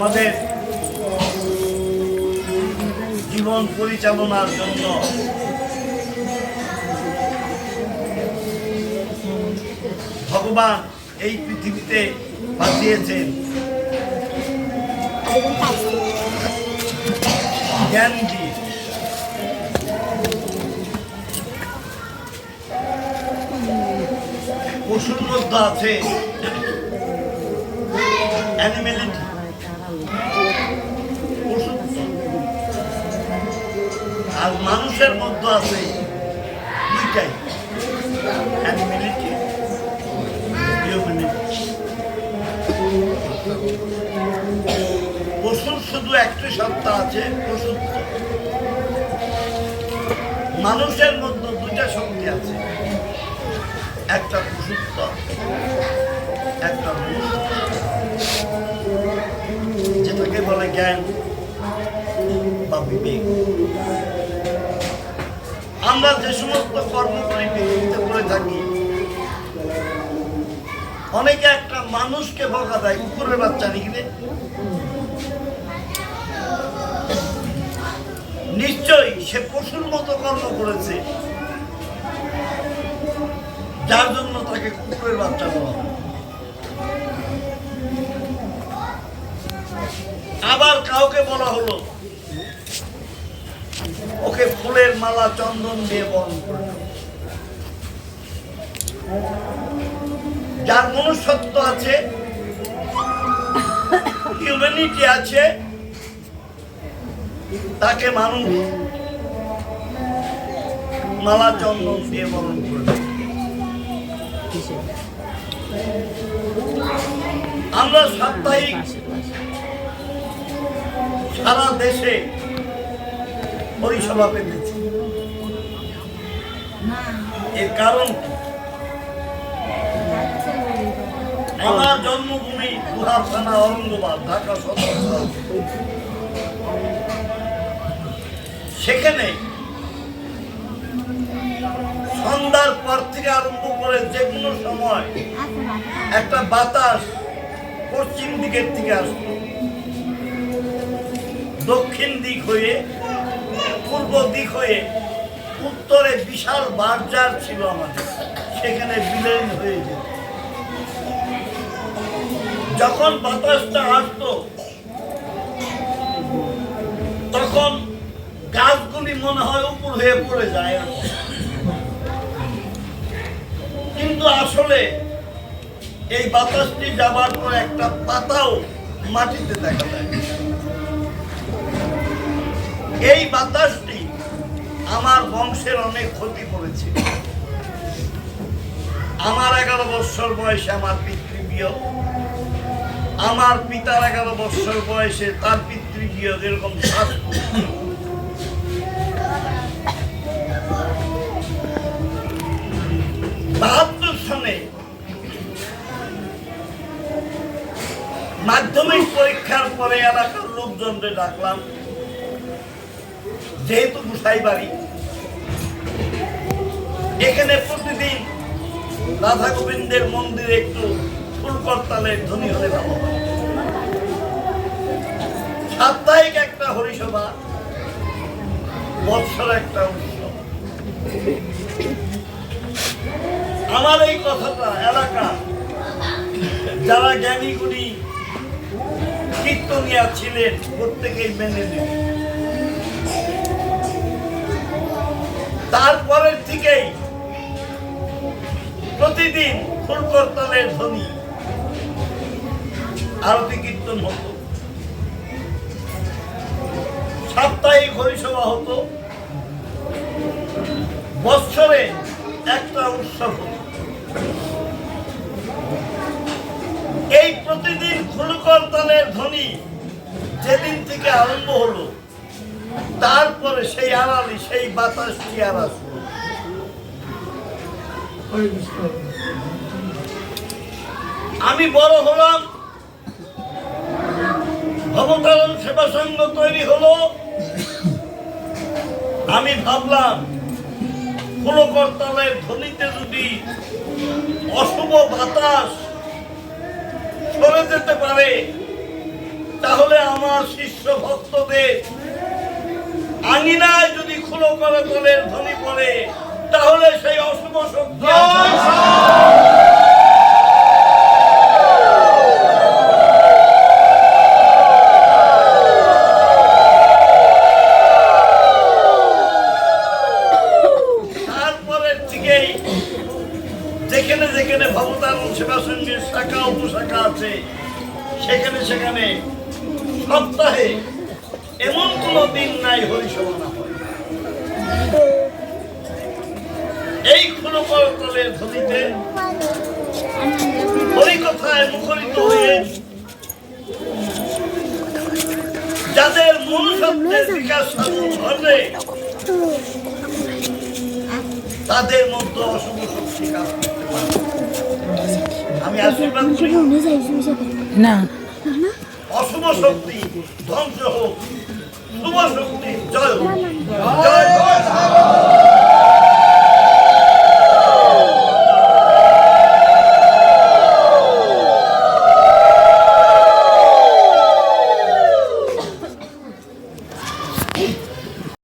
আমাদের জীবন পরিচালনার জন্য ভগবান এই পৃথিবীতে পাঠিয়েছেন। জ্ঞান দিয়ে। পশুর মধ্যে আছে অ্যানিমেলিটি আর মানুষের মধ্যে আছে দুইটাই। অ্যানিমেলিটি হিউম্যানিটি পশুর শুধু একটি সত্তা আছে পশুত্ব মানুষের মধ্যে দুইটা শক্তি আছে। একটা পশুত্ব, একটা যেটাকে বলে জ্ঞান বা বিবেক। আমরা যে সমস্ত কর্ম করি পৃথিবীতে করে থাকি, অনেকে একটা মানুষকে বকা দেয় কুকুরের বাচ্চা রে? নিশ্চয়ই সে পশুর মতো কর্ম করেছে যার জন্য তাকে কুকুরের বাচ্চা বলা আবার কাউকে বলা হলো ফুলের মালা চন্দন দিয়ে বরণ করে। যার মনুষ্যত্ব আছে হিউম্যানিটি আছে, তাকে মানুষ মালা চন্দন দিয়ে বরণ করে। আমরা সাপ্তাহিক সারা দেশে পরিষেবা পেতেছি এর কারণ? আমার জন্মভূমি গুহার থানা অরঙ্গবাদ ঢাকা সদর সেখানে সন্ধ্যার পর থেকে আরম্ভ করে যে কোনো সময় একটা বাতাস পশ্চিম দিকের থেকে আসতো। দক্ষিণ দিক হয়ে পূর্ব দিক হয়ে উত্তরে বিশাল বাজার ছিল আমাদের। সেখানে বিলীন হয়ে যেত যখন বাতাসটা আসতো, তখন গাছগুলি মনে হয় উপর হয়ে পড়ে যায়। কিন্তু আসলে এই বাতাসটি যাবার পর একটা পাতাও মাটিতে দেখা যায়। এই বাতাসটি আমার বংশের অনেক ক্ষতি করেছে। আমার এগারো বৎসর বয়সে আমার পিতৃবিয়োগ। আমার পিতার এগারো বৎসর বয়সে তার পিতৃবিয়োগ এরকম বাহাত্তর সনে মাধ্যমিক পরীক্ষার পরে এলাকার লোকজনদের ডাকলাম। যেহেতু গুসাই বাড়ি এখানে প্রতিদিন রাধা গোবিন্দের মন্দিরে একটু ফুল করতালের ধ্বনি হলে ভালো। সাপ্তাহিক একটা হরিসভা, বৎসর একটা উৎসব আমার এই কথাটা এলাকা, যারা জ্ঞানী গুণী কীর্তনিয়া ছিলেন, প্রত্যেকেই মেনে নেবে তারপরের থেকেই প্রতিদিন ফুলকরতালের ধ্বনি। আরতি কীর্তন হতো। সাপ্তাহিক হরিসভা হতো। বৎসরে একটা উৎসব হতো। এই প্রতিদিন ফুলকরতালের ধ্বনি যেদিন থেকে আরম্ভ হলো তারপরে সেই আড়ালি সেই বাতাসটি আর আসলো আমি বড় হলাম। ভবতারণ সেবা সংঘ তৈরি হলো। আমি ভাবলাম ফুলকরতলের ধ্বনিতে যদি অশুভ বাতাস সরে যেতে পারে, তাহলে আমার শিষ্য ভক্তদের আঙিনায় যদি খুলো করে তলের ধ্বনি পড়ে তাহলে সেই অশুভ শক্তি যেখানে যেখানে শাখা আছে, সেখানে সেখানে সপ্তাহে দিন নাই হরিসভা হয়। এই কোনো করতলের ধ্বনিতে হরিকথায় মুখরিত হয়ে যাদের মনুষ্যত্বের বিকাশ সাধন হবে তাদের মধ্যে অশুভ শক্তি কাজ করতে পারে। আমি আশীর্বাদ করি। না। অশুভ শক্তি ধ্বংস হোক। তোমার শক্তি জয় জয়